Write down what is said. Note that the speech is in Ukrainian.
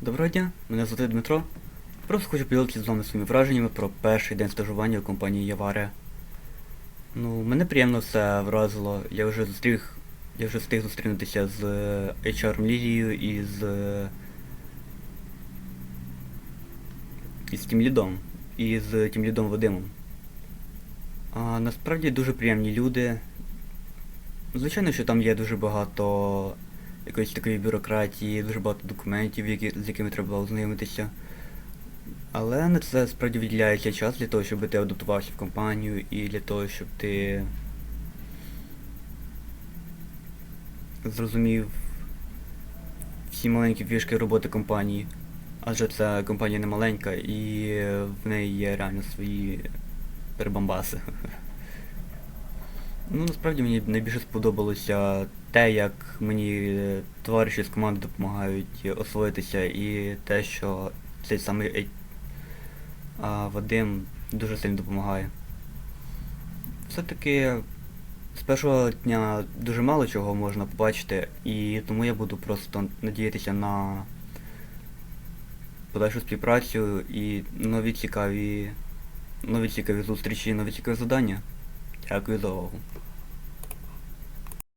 Доброго дня, мене звати Дмитро. Просто хочу поділитися з вами своїми враженнями про перший день стажування у компанії Яваре. Ну, мене приємно все вразило. Я вже зустрів. Я вже встиг зустрінутися з е, HR Лілією і з. е, І з тим лідом. І з тим лідом Вадимом. А насправді дуже приємні люди. Звичайно, що там є дуже багато якоїсь такої бюрократії, дуже багато документів, які, з якими треба ознайомитися. Але на це справді виділяється час для того, щоб ти адаптувався в компанію і для того, щоб ти зрозумів всі маленькі фішки роботи компанії. Адже ця компанія не маленька і в неї є реально свої перебамбаси. Ну, насправді мені найбільше сподобалося те, як мені е, товариші з команди допомагають освоїтися, і те, що цей самий а, Вадим дуже сильно допомагає. Все-таки з першого дня дуже мало чого можна побачити, і тому я буду просто надіятися на подальшу співпрацю і нові цікаві, нові цікаві зустрічі, нові цікаві завдання. Дякую за увагу.